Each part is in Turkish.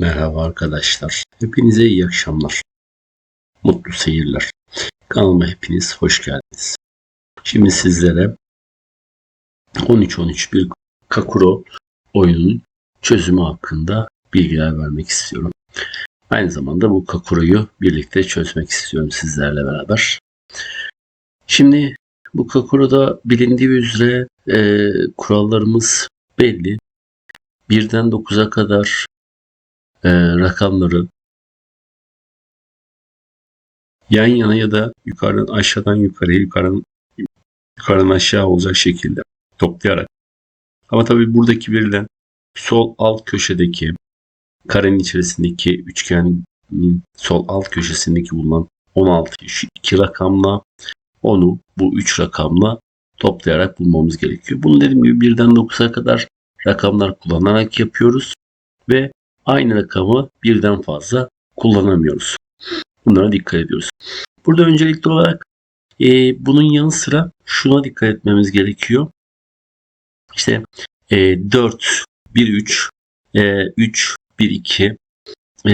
Merhaba arkadaşlar. Hepinize iyi akşamlar. Mutlu seyirler. Kanalıma hepiniz hoş geldiniz. Şimdi sizlere 13-13 bir Kakuro oyunun çözümü hakkında bilgiler vermek istiyorum. Aynı zamanda bu Kakuro'yu birlikte çözmek istiyorum sizlerle beraber. Şimdi bu Kakuro'da bilindiği üzere e, kurallarımız belli. 1'den 9'a kadar e, rakamları yan yana ya da yukarıdan aşağıdan yukarıya yukarıdan yukarıdan aşağı olacak şekilde toplayarak ama tabii buradaki verilen sol alt köşedeki karenin içerisindeki üçgenin sol alt köşesindeki bulunan 16 şu iki rakamla onu bu üç rakamla toplayarak bulmamız gerekiyor. Bunu dediğim gibi birden 9'a kadar rakamlar kullanarak yapıyoruz ve aynı rakamı birden fazla kullanamıyoruz. Bunlara dikkat ediyoruz. Burada öncelikli olarak e, bunun yanı sıra şuna dikkat etmemiz gerekiyor. İşte e, 4, 1, 3, e, 3, 1, 2, e,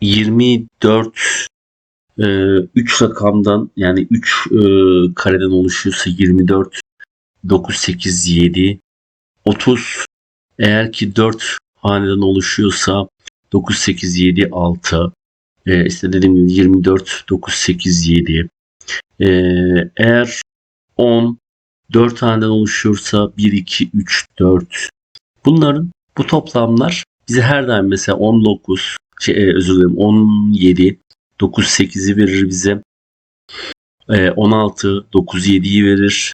24 e, 3 rakamdan yani 3 e, kareden oluşuyorsa 24 9 8 7 30 eğer ki 4 haneden oluşuyorsa 9 8 7 6 e, işte dediğim gibi 24 9 8 7 e, eğer 10 4 haneden oluşuyorsa 1 2 3 4 bunların bu toplamlar bize her daim mesela 19 şey, e, özür dilerim 17 9 8'i verir bize. E, 16 9 7'yi verir.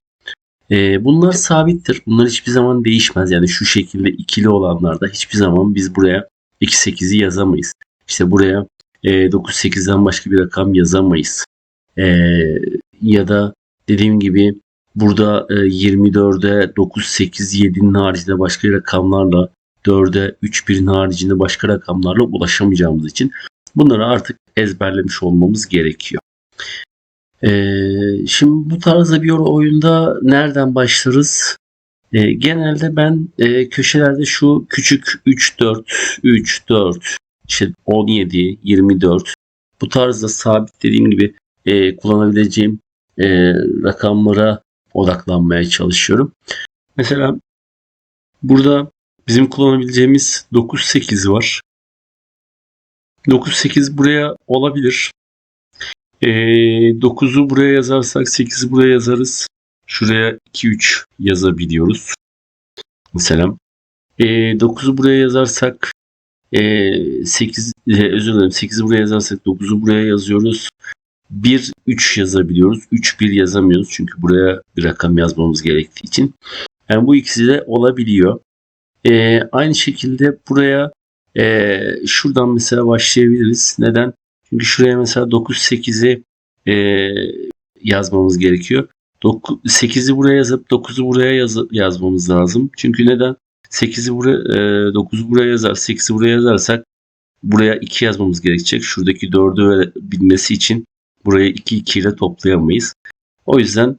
E, bunlar sabittir. Bunlar hiçbir zaman değişmez. Yani şu şekilde ikili olanlarda hiçbir zaman biz buraya 2 8'i yazamayız. İşte buraya e, 9 8'den başka bir rakam yazamayız. E, ya da dediğim gibi burada e, 24'e 9 8 7'nin haricinde başka rakamlarla 4'e 3 1'in haricinde başka rakamlarla ulaşamayacağımız için bunları artık ezberlemiş olmamız gerekiyor. Ee, şimdi bu tarzda bir oyunda nereden başlarız? Ee, genelde ben e, köşelerde şu küçük 3 4 3 4 işte 17 24 bu tarzda sabit dediğim gibi e, kullanabileceğim e, rakamlara odaklanmaya çalışıyorum. Mesela burada bizim kullanabileceğimiz 9 8 var. 9-8 buraya olabilir. E, 9'u buraya yazarsak 8'i buraya yazarız. Şuraya 2-3 yazabiliyoruz. Mesela e, 9'u buraya yazarsak e, 8 e, özür dilerim 8'i buraya yazarsak 9'u buraya yazıyoruz. 1 3 yazabiliyoruz. 3 1 yazamıyoruz çünkü buraya bir rakam yazmamız gerektiği için. Yani bu ikisi de olabiliyor. E, aynı şekilde buraya e, şuradan mesela başlayabiliriz. Neden? Çünkü şuraya mesela 9 8'i e, yazmamız gerekiyor. 8'i buraya yazıp 9'u buraya yaz yazmamız lazım. Çünkü neden? 8'i buraya e, 9'u buraya yazar, 8'i buraya yazarsak buraya 2 yazmamız gerekecek. Şuradaki 4'ü bilmesi için burayı 2 2 ile toplayamayız. O yüzden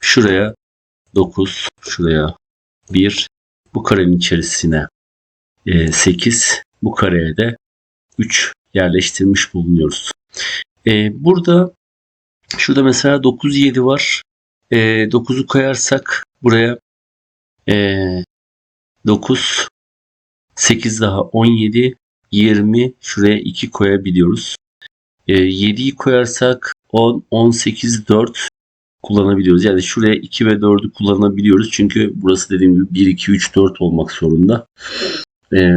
şuraya 9, şuraya 1 bu karenin içerisine 8 bu kareye de 3 yerleştirmiş bulunuyoruz. Ee, burada şurada mesela 9 7 var. Ee, 9'u koyarsak buraya e, 9 8 daha 17 20 şuraya 2 koyabiliyoruz. E, 7'yi koyarsak 10 18 4 kullanabiliyoruz. Yani şuraya 2 ve 4'ü kullanabiliyoruz. Çünkü burası dediğim gibi 1 2 3 4 olmak zorunda. Ee,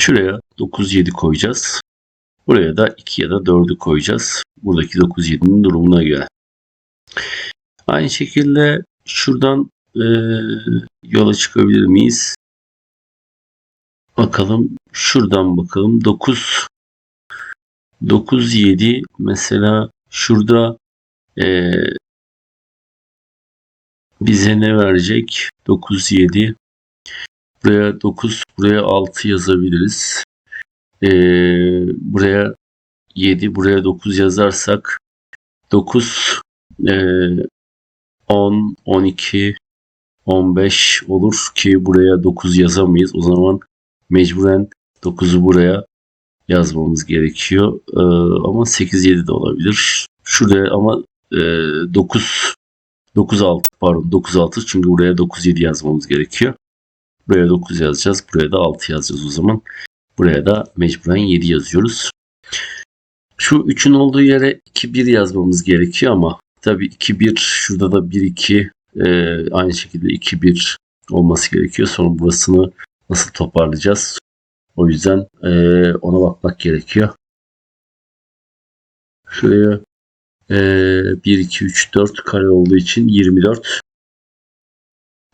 Şuraya 9 7 koyacağız. Buraya da 2 ya da 4'ü koyacağız. Buradaki 9 7'nin durumuna göre. Aynı şekilde şuradan e, yola çıkabilir miyiz? Bakalım şuradan bakalım 9 9 7 mesela şurada e, bize ne verecek? 9 7 Buraya 9, buraya 6 yazabiliriz. Ee, buraya 7, buraya 9 yazarsak 9, e, 10, 12, 15 olur ki buraya 9 yazamayız. O zaman mecburen 9'u buraya yazmamız gerekiyor. Ee, ama 8 7 de olabilir. Şuraya ama e, 9 9 6 pardon 9 6 çünkü buraya 9 7 yazmamız gerekiyor. Buraya 9 yazacağız. Buraya da 6 yazacağız o zaman. Buraya da mecburen 7 yazıyoruz. Şu 3'ün olduğu yere 2 1 yazmamız gerekiyor ama tabii 2 1 şurada da 1 2 e, aynı şekilde 2 1 olması gerekiyor. Sonra burasını nasıl toparlayacağız? O yüzden e, ona bakmak gerekiyor. Şuraya e, 1 2 3 4 kare olduğu için 24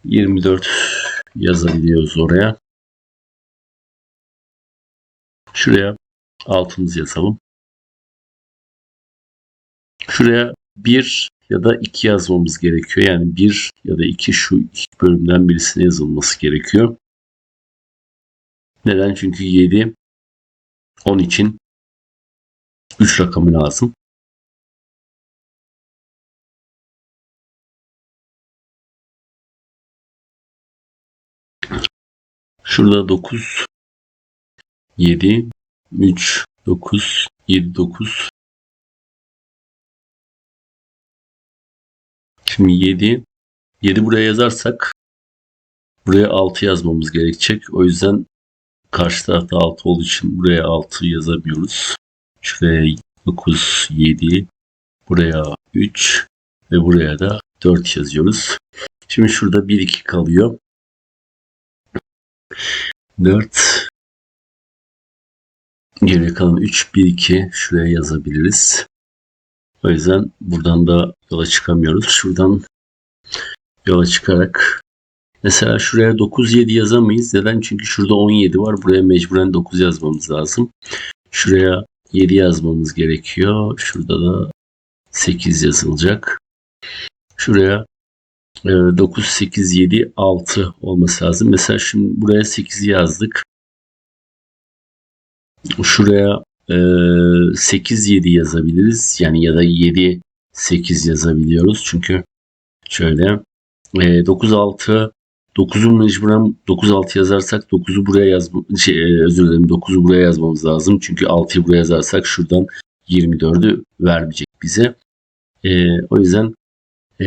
24 yazabiliyoruz oraya. Şuraya altımızı yazalım. Şuraya 1 ya da 2 yazmamız gerekiyor. Yani 1 ya da 2 şu iki bölümden birisine yazılması gerekiyor. Neden? Çünkü 7 10 için 3 rakamı lazım. Şurada 9 7 3 9 7 9 Şimdi 7 7 buraya yazarsak buraya 6 yazmamız gerekecek. O yüzden karşı tarafta 6 olduğu için buraya 6 yazamıyoruz. Şuraya 9 7 buraya 3 ve buraya da 4 yazıyoruz. Şimdi şurada 1 2 kalıyor. 4 Geriye kalan 3, 1, 2 şuraya yazabiliriz. O yüzden buradan da yola çıkamıyoruz. Şuradan yola çıkarak mesela şuraya 9, 7 yazamayız. Neden? Çünkü şurada 17 var. Buraya mecburen 9 yazmamız lazım. Şuraya 7 yazmamız gerekiyor. Şurada da 8 yazılacak. Şuraya 9, 8, 7, 6 olması lazım. Mesela şimdi buraya 8'i yazdık. Şuraya e, 8 7 yazabiliriz. Yani ya da 7 8 yazabiliyoruz. Çünkü şöyle e, 9 6 9'u mecburen 9 6 yazarsak 9'u buraya yaz şey, e, özür dilerim 9'u buraya yazmamız lazım. Çünkü 6'yı buraya yazarsak şuradan 24'ü vermeyecek bize. E, o yüzden e,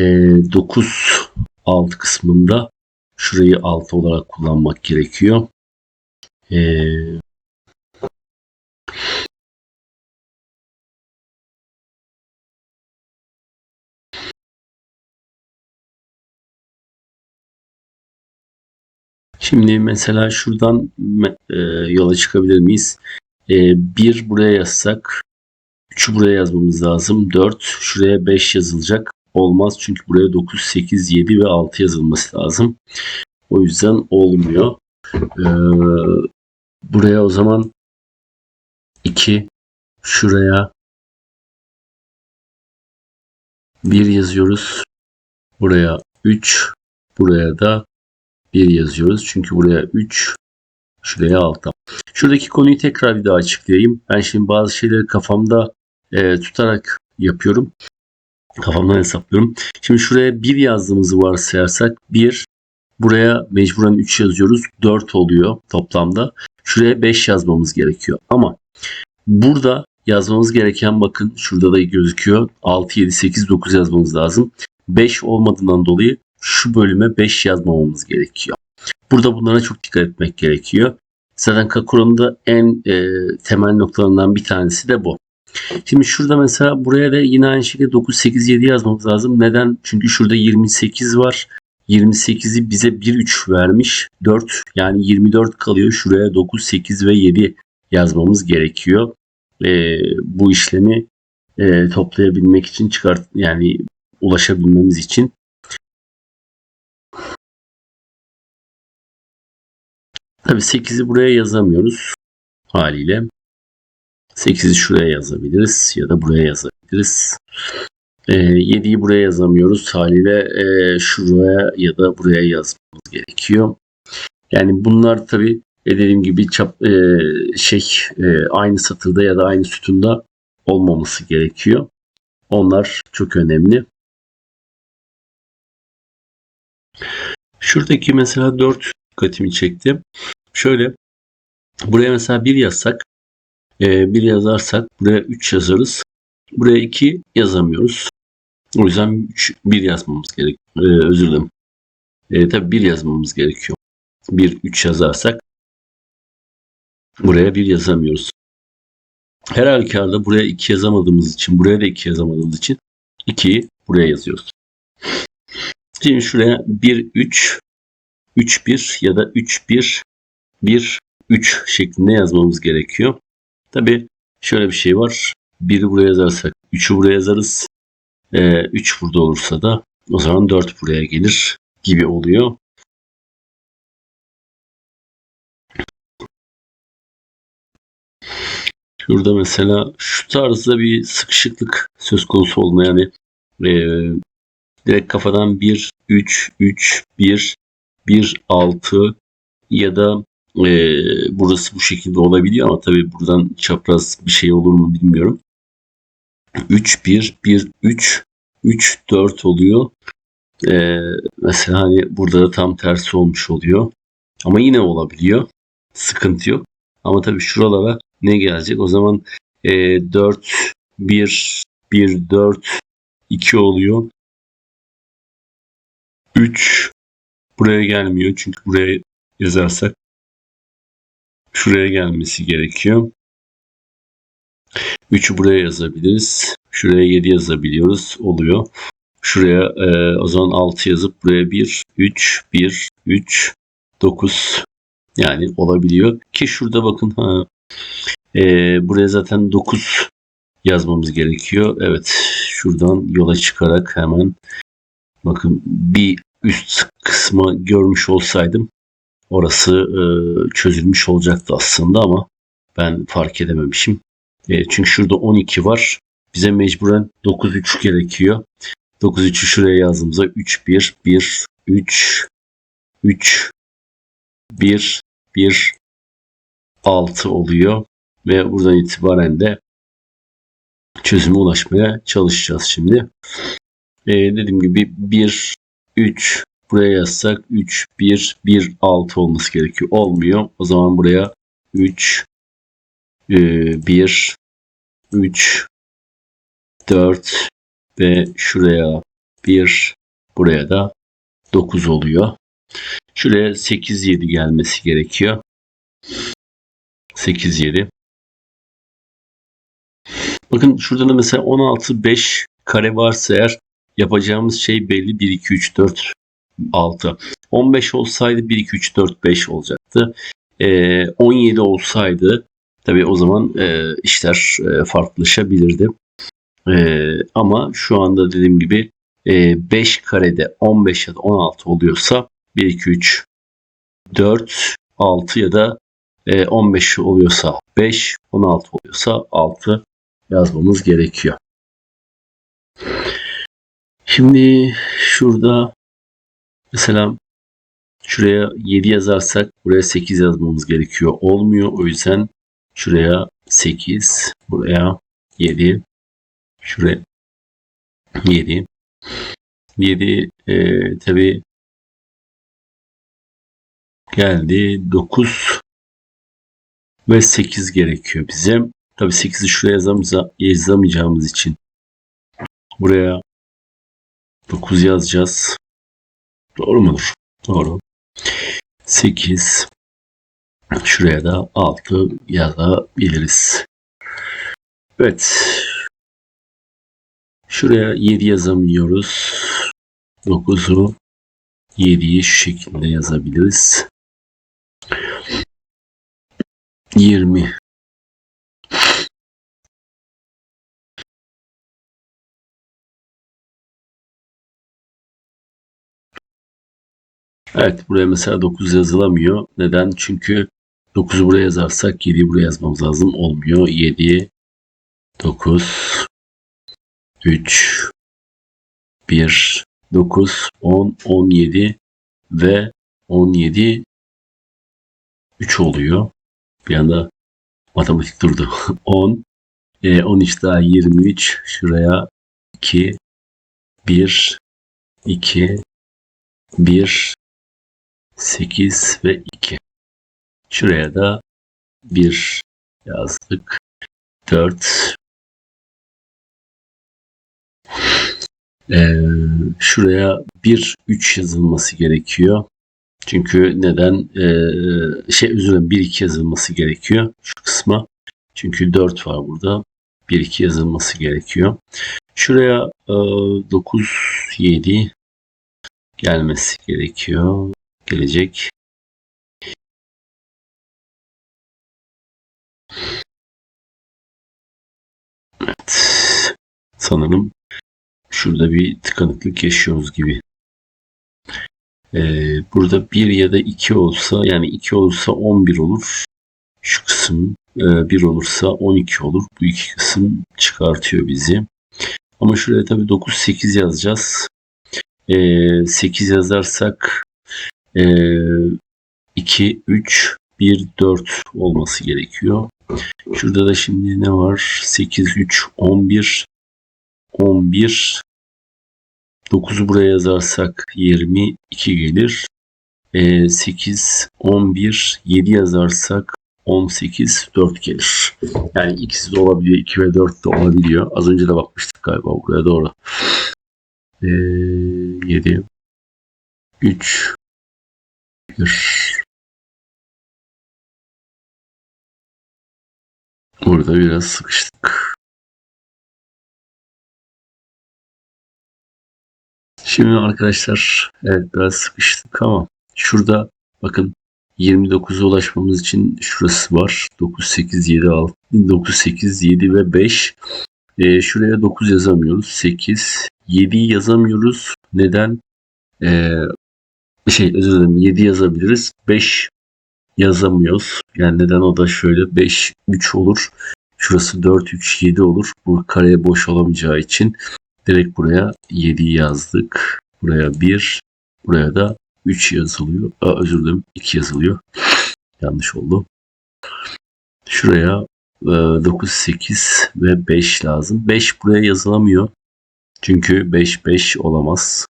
9 alt kısmında şurayı 6 olarak kullanmak gerekiyor. E, Şimdi mesela şuradan e, yola çıkabilir miyiz? E, 1 buraya yazsak 3'ü buraya yazmamız lazım. 4 şuraya 5 yazılacak. Olmaz çünkü buraya 9, 8, 7 ve 6 yazılması lazım. O yüzden olmuyor. E, buraya o zaman 2 şuraya 1 yazıyoruz. Buraya 3 buraya da 1 yazıyoruz. Çünkü buraya 3, şuraya 6. Şuradaki konuyu tekrar bir daha açıklayayım. Ben şimdi bazı şeyleri kafamda e, tutarak yapıyorum. Kafamdan hesaplıyorum. Şimdi şuraya 1 yazdığımızı varsayarsak 1, buraya mecburen 3 yazıyoruz. 4 oluyor toplamda. Şuraya 5 yazmamız gerekiyor. Ama burada yazmamız gereken bakın şurada da gözüküyor. 6, 7, 8, 9 yazmamız lazım. 5 olmadığından dolayı şu bölüme 5 yazmamamız gerekiyor. Burada bunlara çok dikkat etmek gerekiyor. Zaten Kakuro'nun da en e, temel noktalarından bir tanesi de bu. Şimdi şurada mesela buraya da yine aynı şekilde 9, 8, 7 yazmamız lazım. Neden? Çünkü şurada 28 var. 28'i bize 1, 3 vermiş. 4 yani 24 kalıyor. Şuraya 9, 8 ve 7 yazmamız gerekiyor. E, bu işlemi e, toplayabilmek için çıkart yani ulaşabilmemiz için Tabii 8'i buraya yazamıyoruz haliyle. 8'i şuraya yazabiliriz ya da buraya yazabiliriz. E, 7'yi buraya yazamıyoruz haliyle e, şuraya ya da buraya yazmamız gerekiyor. Yani bunlar tabii dediğim gibi çap, e, şey e, aynı satırda ya da aynı sütunda olmaması gerekiyor. Onlar çok önemli. Şuradaki mesela 4 dikkatimi çekti. Şöyle buraya mesela 1 yazsak 1 yazarsak buraya 3 yazarız. Buraya 2 yazamıyoruz. O yüzden 3, 1 yazmamız gerek. Ee, özür dilerim. Ee, tabii 1 yazmamız gerekiyor. 1, 3 yazarsak buraya 1 yazamıyoruz. Her halükarda buraya 2 yazamadığımız için, buraya da 2 yazamadığımız için 2'yi buraya yazıyoruz. Şimdi şuraya 1, 3, 3, 1 ya da 3, 1, 1, 3 şeklinde yazmamız gerekiyor. Tabi şöyle bir şey var. 1'i buraya yazarsak 3'ü buraya yazarız. Ee, 3 burada olursa da o zaman 4 buraya gelir gibi oluyor. Şurada mesela şu tarzda bir sıkışıklık söz konusu olduğunda yani e, direkt kafadan 1, 3, 3, 1, 1, 6 ya da e, burası bu şekilde olabiliyor ama tabii buradan çapraz bir şey olur mu bilmiyorum. 3, 1, 1, 3, 3, 4 oluyor. E, mesela hani burada da tam tersi olmuş oluyor. Ama yine olabiliyor. Sıkıntı yok. Ama tabii şuralara ne gelecek? O zaman e, 4, 1, 1, 4, 2 oluyor. 3 buraya gelmiyor. Çünkü buraya yazarsak şuraya gelmesi gerekiyor. 3'ü buraya yazabiliriz. Şuraya 7 yazabiliyoruz. Oluyor. Şuraya e, o zaman 6 yazıp buraya 1, 3, 1, 3, 9 yani olabiliyor. Ki şurada bakın ha, e, buraya zaten 9 yazmamız gerekiyor. Evet şuradan yola çıkarak hemen bakın bir üst kısmı görmüş olsaydım orası e, çözülmüş olacaktı aslında ama ben fark edememişim. E, çünkü şurada 12 var. Bize mecburen 9 3 gerekiyor. 9 3'ü şuraya yazdığımızda 3 1 1 3 3 1 1 6 oluyor ve buradan itibaren de çözüme ulaşmaya çalışacağız şimdi. Ee, dediğim gibi 1 3 buraya yazsak 3 1 1 6 olması gerekiyor. Olmuyor. O zaman buraya 3 1 3 4 ve şuraya 1 buraya da 9 oluyor. Şuraya 8 7 gelmesi gerekiyor. 8 7. Bakın şurada da mesela 16 5 kare varsa eğer yapacağımız şey belli 1 2 3 4 6. 15 olsaydı 1 2 3 4 5 olacaktı. Ee, 17 olsaydı tabii o zaman e, işler e, farklılaşabilirdi. E, ama şu anda dediğim gibi e, 5 karede 15 ya da 16 oluyorsa 1 2 3 4 6 ya da e, 15 oluyorsa 5 16 oluyorsa 6 yazmamız gerekiyor. Şimdi şurada mesela şuraya 7 yazarsak buraya 8 yazmamız gerekiyor. Olmuyor. O yüzden şuraya 8, buraya 7, şuraya 7. 7 e, tabi geldi. 9 ve 8 gerekiyor bize. Tabi 8'i şuraya yazamayacağımız için buraya 9 yazacağız. Doğru mudur? Doğru. 8 şuraya da 6 yazabiliriz. Evet. Şuraya 7 yazamıyoruz. 9'u 7'yi şu şekilde yazabiliriz. 20 Evet buraya mesela 9 yazılamıyor. Neden? Çünkü 9'u buraya yazarsak 7'yi buraya yazmamız lazım. Olmuyor. 7, 9, 3, 1, 9, 10, 17 ve 17 3 oluyor. Bir anda matematik durdu. 10, e, 13 daha 23 şuraya 2, 1, 2, 1, 8 ve 2. Şuraya da 1 yazdık. 4 Ee, şuraya 1 3 yazılması gerekiyor. Çünkü neden? Ee, şey dilerim 1 2 yazılması gerekiyor şu kısma. Çünkü 4 var burada. 1 2 yazılması gerekiyor. Şuraya e, 9 7 gelmesi gerekiyor. Gelecek. Evet. Sanırım şurada bir tıkanıklık yaşıyoruz gibi. Ee, burada 1 ya da 2 olsa yani 2 olursa 11 olur. Şu kısım e, 1 olursa 12 olur. Bu iki kısım çıkartıyor bizi. Ama şuraya tabii 9 8 yazacağız. Ee, 8 yazarsak 2 3 1 4 olması gerekiyor. Şurada da şimdi ne var? 8 3 11 11 9'u buraya yazarsak 22 gelir. E, 8 11 7 yazarsak 18 4 gelir. Yani ikisi de olabiliyor. 2 ve 4 de olabiliyor. Az önce de bakmıştık galiba buraya doğru. E, 7 3 1 Burada biraz sıkıştık. Şimdi arkadaşlar evet biraz sıkıştık ama şurada bakın 29'a ulaşmamız için şurası var. 9, 8, 7, 6, 9, 8, 7 ve 5. Ee, şuraya 9 yazamıyoruz. 8, 7'yi yazamıyoruz. Neden? Ee, şey özür dilerim 7 yazabiliriz. 5 yazamıyoruz. Yani neden o da şöyle 5, 3 olur. Şurası 4, 3, 7 olur. Bu kareye boş olamayacağı için direkt buraya 7 yazdık. Buraya 1, buraya da 3 yazılıyor. Aa, özür dilerim 2 yazılıyor. Yanlış oldu. Şuraya e, 9, 8 ve 5 lazım. 5 buraya yazılamıyor. Çünkü 5, 5 olamaz.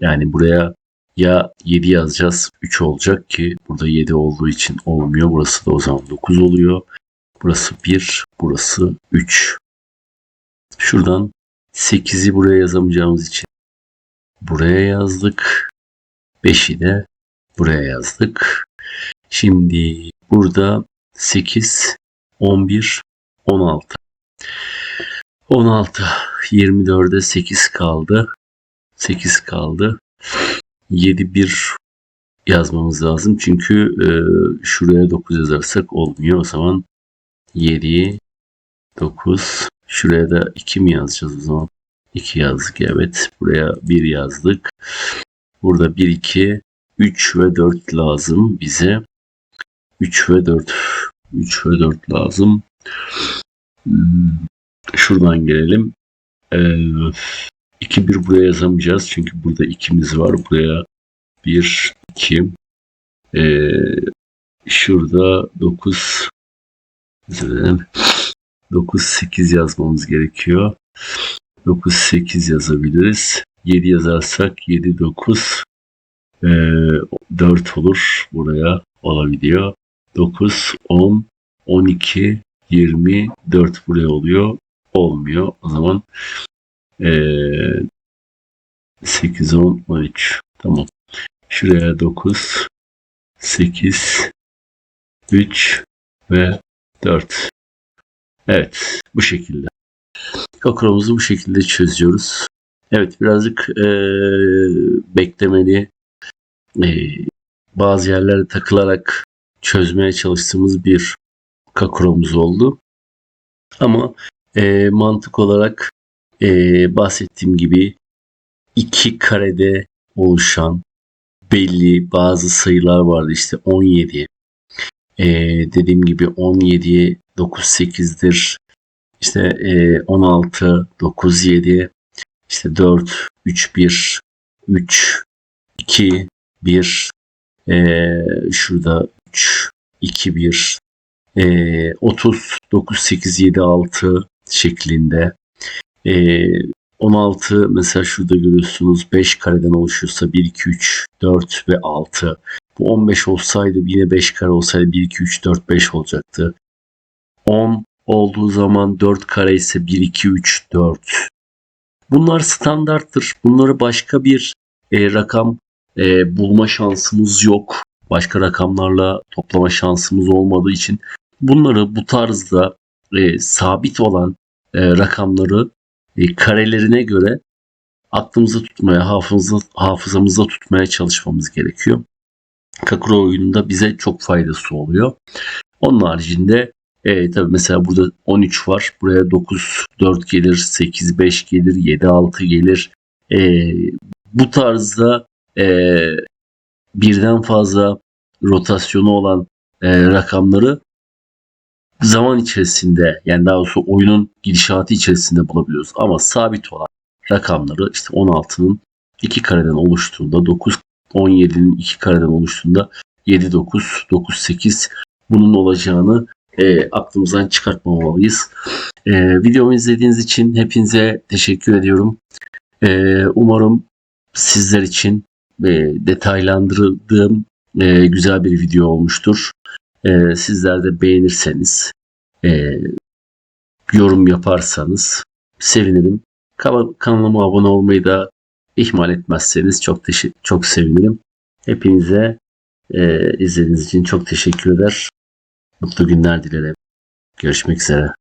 Yani buraya ya 7 yazacağız 3 olacak ki burada 7 olduğu için olmuyor. Burası da o zaman 9 oluyor. Burası 1, burası 3. Şuradan 8'i buraya yazamayacağımız için buraya yazdık. 5'i de buraya yazdık. Şimdi burada 8, 11, 16. 16, 24'e 8 kaldı. 8 kaldı. 7, 1 yazmamız lazım. Çünkü e, şuraya 9 yazarsak olmuyor. O zaman 7, 9. Şuraya da 2 mi yazacağız o zaman? 2 yazdık evet. Buraya 1 yazdık. Burada 1, 2, 3 ve 4 lazım bize. 3 ve 4. 3 ve 4 lazım. Hmm, Şuradan gelelim. Ee, 2, 1 buraya yazamayacağız. Çünkü burada 2'miz var. Buraya 1, 2. Ee, şurada 9 özür dilerim. 9, 8 yazmamız gerekiyor. 9, 8 yazabiliriz. 7 yazarsak 7, 9, e, 4 olur. Buraya olabiliyor. 9, 10, 12, 24 buraya oluyor. Olmuyor. O zaman e, 8, 10, 13. Tamam. Şuraya 9, 8, 3 ve 4. Evet. Bu şekilde. Kakurumuzu bu şekilde çözüyoruz. Evet birazcık e, beklemeli e, bazı yerlere takılarak çözmeye çalıştığımız bir kakuromuz oldu. Ama e, mantık olarak e, bahsettiğim gibi iki karede oluşan belli bazı sayılar vardı. İşte 17. E, dediğim gibi 17 9 8'dir. İşte e, 16 9 7 işte 4 3 1 3 2 1 e, şurada 3 2 1 e, 30 9 8 7 6 şeklinde e, 16 mesela şurada görüyorsunuz 5 kareden oluşuyorsa 1 2 3 4 ve 6 Bu 15 olsaydı yine 5 kare olsaydı 1, 2, 3, 4, 5 olacaktı. 10 olduğu zaman 4 kare ise 1, 2, 3, 4. Bunlar standarttır. Bunları başka bir e, rakam e, bulma şansımız yok. Başka rakamlarla toplama şansımız olmadığı için bunları bu tarzda e, sabit olan e, rakamları karelerine göre aklımızda tutmaya, hafızamızda, hafızamızda tutmaya çalışmamız gerekiyor. Kakuro oyununda bize çok faydası oluyor. Onun haricinde e, tabii mesela burada 13 var. Buraya 9, 4 gelir, 8, 5 gelir, 7, 6 gelir. E, bu tarzda e, birden fazla rotasyonu olan e, rakamları zaman içerisinde yani daha doğrusu oyunun gidişatı içerisinde bulabiliyoruz. Ama sabit olan rakamları işte 16'nın 2 kareden oluştuğunda 9 17'nin 2 kareden oluştuğunda 7 9 9 8 bunun olacağını e, aklımızdan çıkartmamalıyız. E, videomu izlediğiniz için hepinize teşekkür ediyorum. E, umarım sizler için e, detaylandırdığım e, güzel bir video olmuştur. E, sizler de beğenirseniz, e, yorum yaparsanız sevinirim. Kana- Kanalıma abone olmayı da ihmal etmezseniz çok çok sevinirim. Hepinize e, izlediğiniz için çok teşekkür eder. Mutlu günler dilerim. Görüşmek üzere.